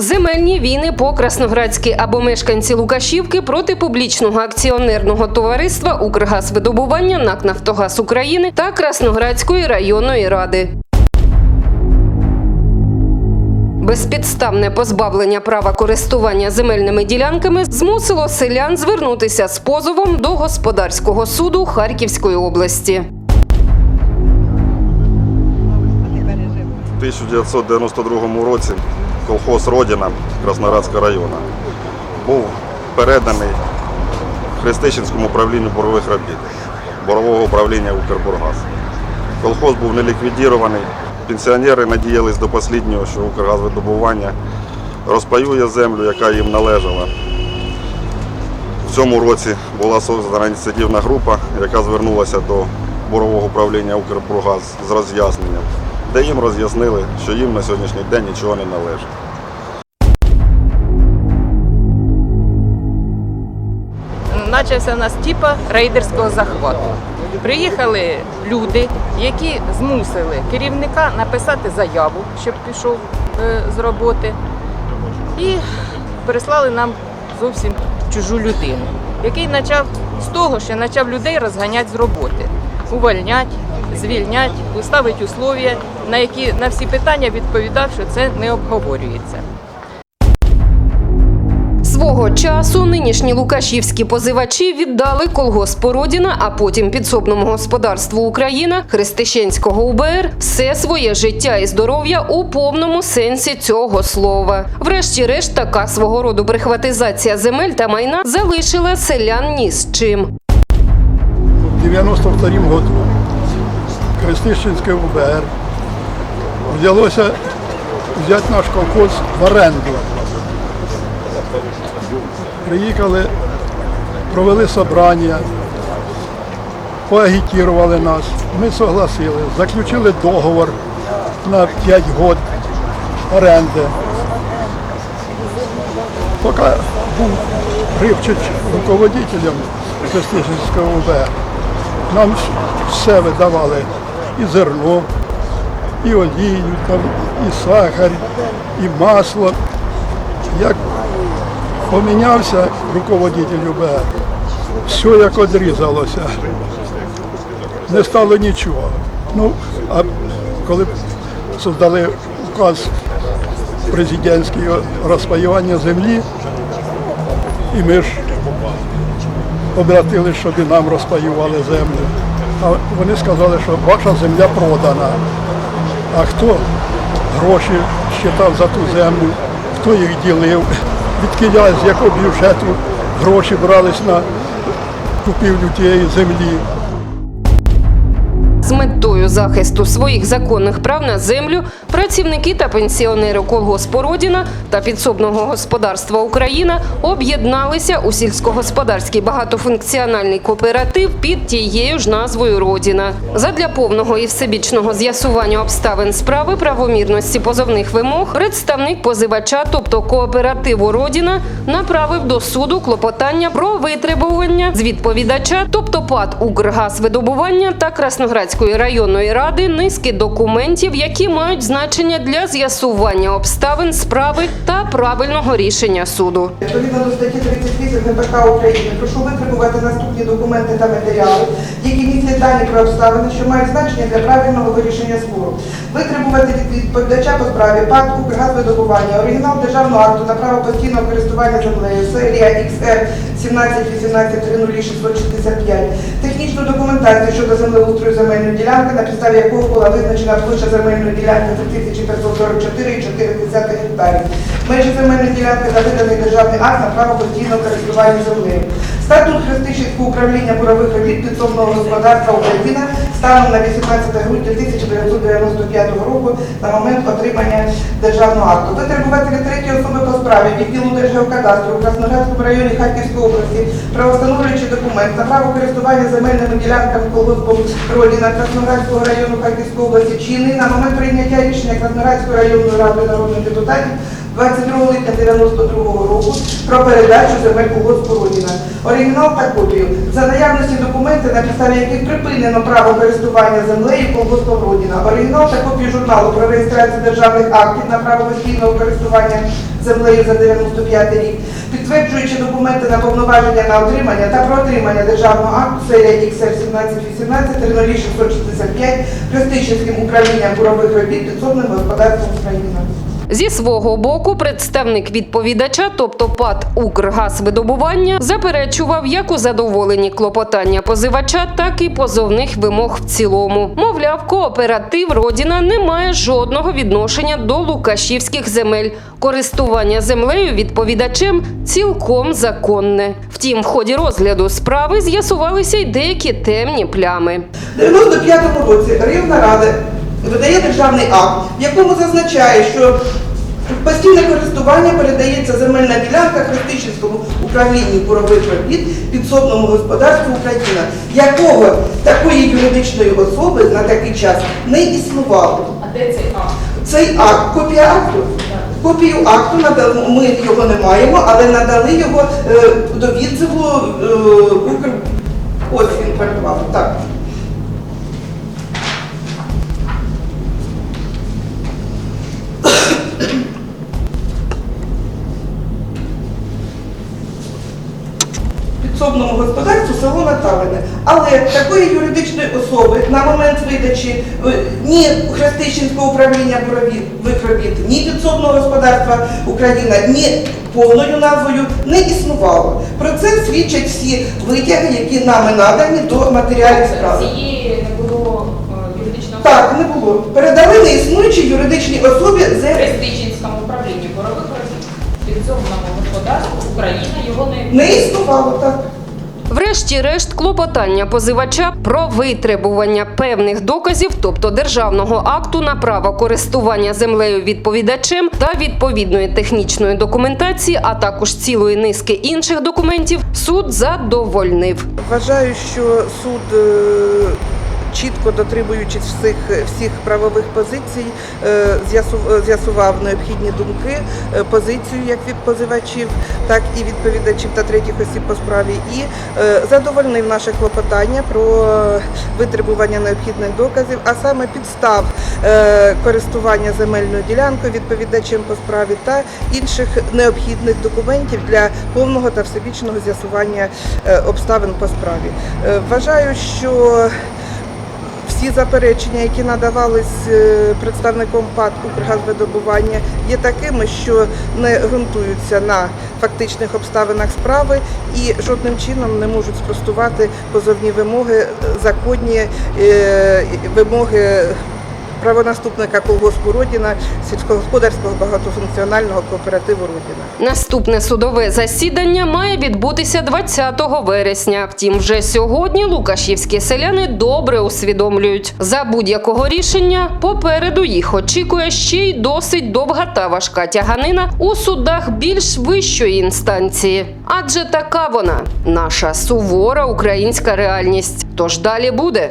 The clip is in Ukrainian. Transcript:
Земельні війни по Красноградській або мешканці Лукашівки проти публічного акціонерного товариства Укргазвидобування НАК Нафтогаз України та Красноградської районної ради. Безпідставне позбавлення права користування земельними ділянками змусило селян звернутися з позовом до господарського суду Харківської області. 1992 році колхоз Родина Красноградського району був переданий Хрестищенському управлінню борових робіт, борового управління Укрбургаз. Колхоз був не ліквідований. Пенсіонери надіялись до останнього, що Укргазвидобування розпаює землю, яка їм належала. В цьому році була создана ініціативна група, яка звернулася до борового управління Укрбургаз з роз'ясненням, де їм роз'яснили, що їм на сьогоднішній день нічого не належить. Начався у нас типа рейдерського захвату. Приїхали люди, які змусили керівника написати заяву, щоб пішов е, з роботи, і прислали нам зовсім чужу людину, який почав з того, що почав людей розганяти з роботи, увольнять, звільнять, ставить условия, на які на всі питання відповідав, що це не обговорюється. Свого часу нинішні лукашівські позивачі віддали колгосп Родіна, а потім підсобному господарству Україна Христищенського УБР все своє життя і здоров'я у повному сенсі цього слова. Врешті-решт, така свого роду прихватизація земель та майна залишила селян ні з чим. в 92 году Крестищенське УБР взялося взяти наш колхоз в оренду. Приїхали, провели собрання, поагітували нас. Ми согласили, заключили договор на 5 років оренди. Поки був Гривчич руководителем Крестищенського УБР, нам все видавали і зерно, і олію, там, і сахар, і масло. Як помінявся руководитель УБР, все як одрізалося. Не стало нічого. Ну, а коли создали указ президентський розпаювання землі, і ми ж обратили, щоб і нам розпаювали землю. А вони сказали, що ваша земля продана. А хто гроші щитав за ту землю, хто їх ділив, від кіля, з якого бюджету гроші брались на купівлю тієї землі. Метою захисту своїх законних прав на землю працівники та пенсіонери колгоспу Родіна та підсобного господарства Україна об'єдналися у сільськогосподарський багатофункціональний кооператив під тією ж назвою Родіна. Задля повного і всебічного з'ясування обставин справи правомірності позовних вимог представник позивача, тобто кооперативу Родіна, направив до суду клопотання про витребування з відповідача, тобто ПАД «Укргазвидобування» та Красноградської районної ради низки документів, які мають значення для з'ясування обставин справи та правильного рішення суду. Відповідно до статті 38 ГПК України прошу витребувати наступні документи та матеріали, які містять дані про обставини, що мають значення для правильного вирішення спору. Витребувати від відповідача по справі ПАД «Укргазвидобування» оригінал державного акту на право постійного користування землею серія XR 171800665, технічну документацію щодо землеустрою земельної ділянки, на підставі якого була визначена площа земельної ділянки 3544,4 гектарів. Межі земельної ділянки та виданий державний акт на право постійного користування землею. Статут Хрестищенського управління бурових робіт підсобного господарства Україна станом на 18 грудня 1995 року на момент отримання державного акту. Витребувати від третьої особи по справі відділу Держгеокадастру у Краснодарському районі Харківської області правостановлюючи документ на право користування земельними ділянками колгоспом Родіна Краснодарського району Харківської області чинний на момент прийняття рішення Краснодарської районної ради народних депутатів 22 липня 92 року про передачу земель колгоспу Родіна. Оригінал та копію. За наявності документи, на підставі яких припинено право користування землею колгоспом Родіна. Оригінал та копію журналу про реєстрацію державних актів на право постійного користування землею за 95 рік, підтверджуючи документи на повноваження на отримання та про отримання державного акту серія XR 1718 0665 Хрестичівським управлінням бурових робіт підсобним господарством України. Зі свого боку, представник відповідача, тобто ПАД «Укргазвидобування», заперечував як у задоволенні клопотання позивача, так і позовних вимог в цілому. Мовляв, кооператив Родіна не має жодного відношення до лукашівських земель. Користування землею відповідачем цілком законне. Втім, в ході розгляду справи з'ясувалися й деякі темні плями. У 95-му році районна рада видає державний акт, в якому зазначає, що постійне користування передається земельна ділянка Хрестичівському управлінню бурових робіт підсобному господарству Україна, якого такої юридичної особи на такий час не існувало. А де цей акт? Цей акт, копія акту. Копію акту надали, ми його не маємо, але надали його е, до відзиву е, Укр. Ось він передавав. Так. Господарству село Наталине. Але такої юридичної особи на момент видачі е, ні Хрестищенського управління бурових робіт, ні підсобного господарства Україна, ні повною назвою не існувало. Про це свідчать всі витяги, які нами надані до матеріалів справи. Цієї не було е, юридичного Так, не було. Передали неіснуючій юридичній особі з Престичинському управлінню борових робіт підсобному господарству Україна його не не існувало так. Врешті-решт, клопотання позивача про витребування певних доказів, тобто державного акту на право користування землею відповідачем та відповідної технічної документації, а також цілої низки інших документів, суд задовольнив. Вважаю, що суд, е, чітко дотримуючись всіх, всіх правових позицій, е, е, з'ясував необхідні думки, е, позицію як від позивачів, так і відповідачів та третіх осіб по справі, і задовольнив наше клопотання про витребування необхідних доказів, а саме підстав користування земельною ділянкою відповідачем по справі та інших необхідних документів для повного та всебічного з'ясування обставин по справі. Вважаю, що всі заперечення, які надавались е, представником ПАД «Укргазвидобування», є такими, що не ґрунтуються на фактичних обставинах справи і жодним чином не можуть спростувати позовні вимоги, е, законні е, вимоги правонаступника колгоспу Родіна сільськогосподарського багатофункціонального кооперативу Родіна. Наступне судове засідання має відбутися 20 вересня. Втім, вже сьогодні лукашівські селяни добре усвідомлюють за будь-якого рішення попереду їх очікує ще й досить довга та важка тяганина у судах більш вищої інстанції. Адже така вона наша сувора українська реальність. Тож далі буде.